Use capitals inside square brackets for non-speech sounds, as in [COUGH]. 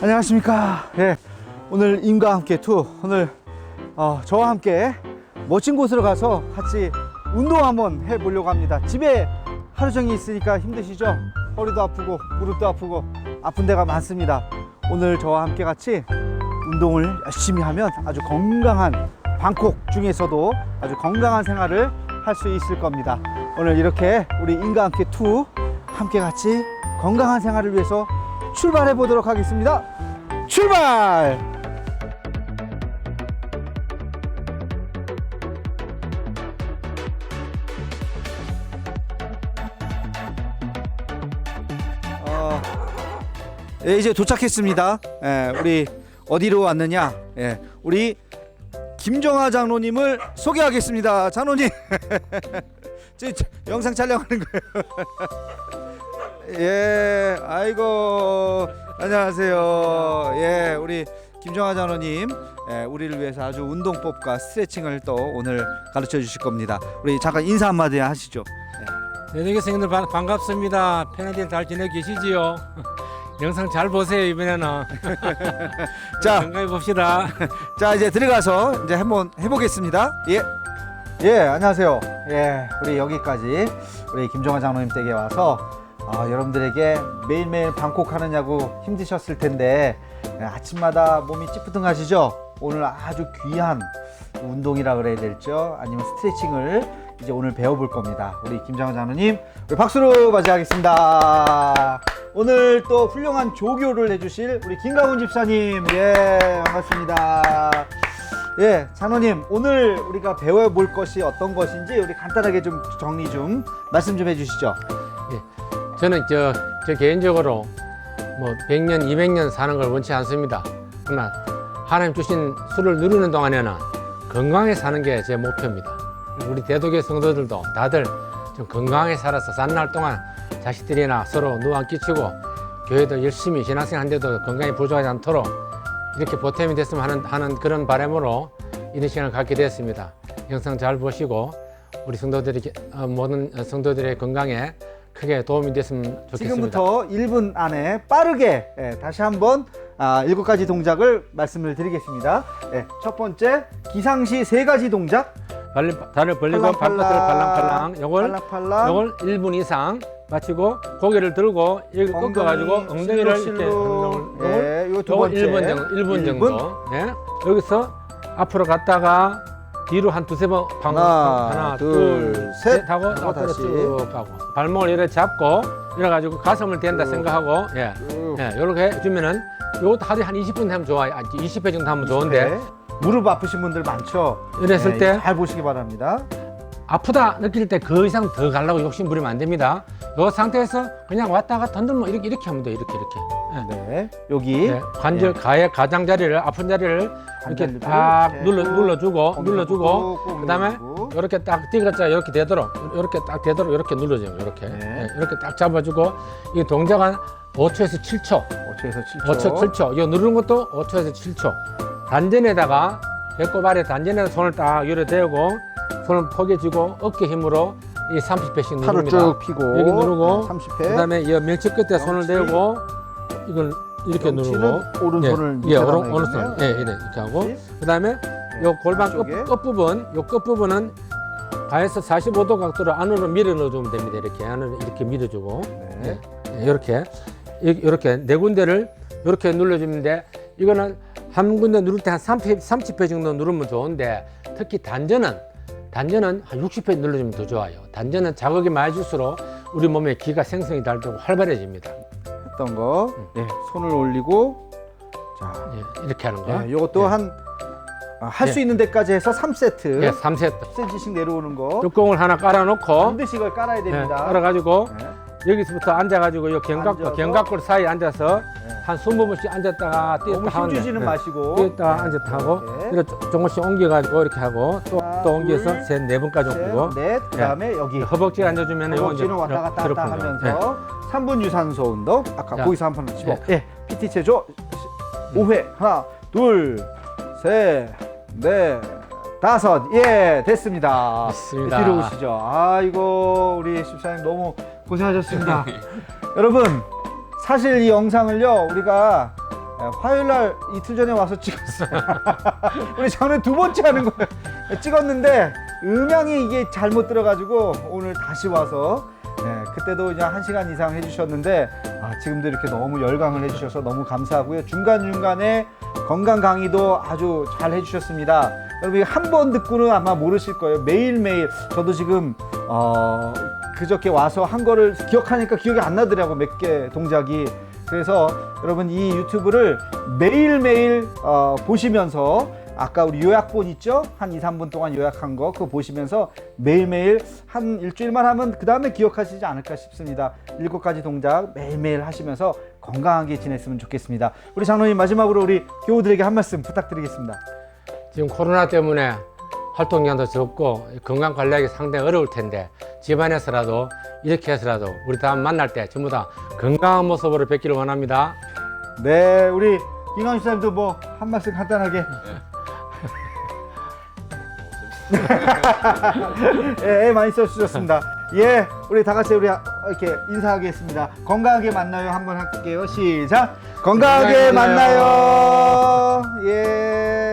안녕하십니까. 예. 오늘 임과 함께 투. 오늘 어, 저와 함께 멋진 곳으로 가서 같이 운동 한번 해보려고 합니다. 집에 하루 종일 있으니까 힘드시죠? 허리도 아프고 무릎도 아프고 아픈 데가 많습니다. 오늘 저와 함께 같이 운동을 열심히 하면 아주 건강한 방콕 중에서도 아주 건강한 생활을 할 수 있을 겁니다. 오늘 이렇게 우리 인과 함께 투 함께 같이 건강한 생활을 위해서 출발해 보도록 하겠습니다. 출발! 어, 예, 이제 도착했습니다. 예, 우리 어디로 왔느냐? 예, 우리 김정아 장로님을 소개하겠습니다. 장로님, [LAUGHS] 지금 저- 영상 촬영하는 거예요. [LAUGHS] 예, 아이고 안녕하세요. 예, 우리 김정아 장로님, 예, 우리를 위해서 아주 운동법과 스트레칭을 또 오늘 가르쳐 주실 겁니다. 우리 잠깐 인사 한마디 하시죠. 내내 교생님들 반- 반갑습니다. 편하게 잘 지내고 계시지요? [LAUGHS] 영상 잘 보세요 이번에는 [LAUGHS] 자, 건강히 봅시다. [LAUGHS] 자 이제 들어가서 이제 한번 해보겠습니다. 예. 예, 안녕하세요. 예, 우리 여기까지 우리 김종환 장로님 댁에 와서 아, 여러분들에게 매일매일 방콕 하느냐고 힘드셨을 텐데 예, 아침마다 몸이 찌뿌둥하시죠? 오늘 아주 귀한 운동이라 그래야 될죠? 아니면 스트레칭을 이제 오늘 배워볼 겁니다. 우리 김장원 장로님, 우리 박수로 맞이하겠습니다. 오늘 또 훌륭한 조교를 해주실 우리 김가훈 집사님, 예, 반갑습니다. 예, 장로님, 오늘 우리가 배워볼 것이 어떤 것인지 우리 간단하게 좀 정리 좀 말씀 좀 해주시죠. 저는 저, 저 개인적으로 뭐 100년, 200년 사는 걸 원치 않습니다. 그러나 하나님 주신 수를 누리는 동안에는 건강하게 사는 게 제 목표입니다. 우리 대도교 성도들도 다들 좀 건강하게 살아서 산날 동안 자식들이나 서로 누워 안 끼치고 교회도 열심히 신앙생활 하는데도 건강에 부족하지 않도록 이렇게 보탬이 됐으면 하는, 하는 그런 바람으로 이런 시간을 갖게 되었습니다. 영상 잘 보시고 우리 성도들이 어, 모든 성도들의 건강에 크게 도움이 됐으면 좋겠습니다. 지금부터 1분 안에 빠르게 예, 다시 한번 아, 일곱 가지 동작을 말씀을 드리겠습니다. 예, 첫 번째 기상시 세 가지 동작. 발리, 다리를 벌리고 팔랑팔랑, 발끝을 팔랑팔랑 요걸 팔랑팔랑. 요걸 1분 이상 마치고 고개를 들고 여기 엉덩이 꺾어 가지고 엉덩이 를 실로 이렇게 실로. 요걸 예, 요거 두 요걸 번째. 1분 정도, 1분 일분. 정도. 예. 여기서 앞으로 갔다가 뒤로 한 두세 번 방금 하나, 하나 둘, 둘, 셋. 셋 하고 하고 앞으로 다시. 쭉 가고 발목을 이렇게 잡고 이래 가지고 가슴을 댄다 쭉. 생각하고 예. 쭉. 예, 요렇게 해주면은 요것도 하루에 한 20분 하면 좋아요. 아, 20회 정도 하면 좋은데 네. 무릎 아프신 분들 많죠. 이랬을 예, 때잘 보시기 바랍니다. 아프다 느낄 때 그 이상 더 가려고 욕심 부리면 안 됩니다. 요 상태에서 그냥 왔다 갔다 흔들면 이렇게 이렇게 하면 돼 이렇게 이렇게. 예. 네, 여기 네, 관절 가해 가장자리를 아픈 자리를 이렇게 딱 이렇게 눌러 꾹, 눌러주고 꾹 눌러주고 꾹 그다음에 눌러주고. 이렇게 딱 띠그자 이렇게 되도록 이렇게 딱 되도록 이렇게 눌러줘요 이렇게 네. 예, 이렇게 딱 잡아주고 이 동작은 5초에서 7초 5초에서 7초. 5초 7초 이거 누르는 것도 5초에서 7초 단전에다가 배꼽 아래 단전에다 손을 딱 열어 대고 손을 포개주고 어깨 힘으로 이 30회씩 팔을 누릅니다 쭉 펴고 여기 누르고, 네, 30회. 그다음에 이 명치 끝에 손을 명치. 대고 이걸 이렇게 누르고 오른손을 예, 예, 오른, 오른손. 예, 이래 이렇게 하고? 그다음에 요 골반. 끝, 끝 부분 요 끝 부분은 가에서 45도 각도로 안으로 밀어 넣어주면 됩니다 이렇게 안으로 이렇게 밀어주고 네. 예, 이렇게 이렇게 네 군데를 이렇게 눌러주는데 이거는 한 군데 누를 때 한 30, 30회 정도 누르면 좋은데 특히 단전은 단전은 한 60회 눌러주면 더 좋아요. 단전은 자극이 많이 줄수록 우리 몸에 기가 생성이 잘 되고 활발해집니다. 했던 거. 예, 손을 올리고 자, 예, 이렇게 하는 거. 예, 이것도 예. 한할 수 예. 있는 데까지 해서 3세트. 예, 3세트. 10cm씩 내려오는 거. 뚜껑을 하나 깔아놓고 반드시 이걸 깔아야 예, 됩니다. 깔아가지고 예, 여기서부터 앉아가지고 이 견갑골 앉아서. 견갑골 사이에 앉아서 예. 한 20번씩 앉았다가 너무 뛰었다 힘 하는데 주지는 예. 마시고. 뛰었다 앉았다 하고 이렇게. 이렇게 조금씩 옮겨가지고 이렇게 하고 또, 하나, 또 옮겨서 둘, 세네 번까지 셋, 옮기고 넷, 그다음에 여기 허벅지 앉아주면 이거 이제 허벅지는 왔다 갔다 들어오는 하면서 3분 유산소 운동. 아까 자. 거기서 한번 치고. 예. PT 체조 5회. 하나, 둘, 셋, 넷, 다섯. 예, 됐습니다. 됐습니다. 뒤로 오시죠. 아이고, 우리 집사님 너무 고생하셨습니다. [LAUGHS] 여러분, 사실 이 영상을요, 우리가 예, 화요일 날 이틀 전에 와서 찍었어요. [LAUGHS] 우리 장로님 두 번째 하는 거예요. 예, [LAUGHS] 찍었는데 음향이 이게 잘못 들어가지고 오늘 다시 와서 예, 그때도 그냥 한 시간 이상 해주셨는데 아, 지금도 이렇게 너무 열광을 해주셔서 너무 감사하고요. 중간 중간에 건강 강의도 아주 잘 해주셨습니다. 여러분 한번 듣고는 아마 모르실 거예요. 매일 매일 저도 지금 어, 그저께 와서 한 거를 기억하니까 기억이 안 나더라고 몇 개 동작이. 그래서 여러분 이 유튜브를 매일매일 어, 보시면서 아까 우리 요약본 있죠? 한 2, 3분 동안 요약한 거 그거 보시면서 매일매일 한 일주일만 하면 그 다음에 기억하시지 않을까 싶습니다. 일곱 가지 동작 매일매일 하시면서 건강하게 지냈으면 좋겠습니다. 우리 장로님 마지막으로 우리 교우들에게 한 말씀 부탁드리겠습니다. 지금 코로나 때문에 활동 기간도 적고 건강 관리하기 상당히 어려울 텐데 집안에서라도 이렇게 해서라도 우리 다음 만날 때 전부 다 건강한 모습으로 뵙기를 원합니다. 네, 우리 김광수 사님도 뭐 한 말씀 간단하게. 예, 예, 많이 써주셨습니다. 예, 우리 다 같이 우리 이렇게 인사하겠습니다. 건강하게 만나요. 한번 할게요. 시작. 건강하게. 만나요. 예.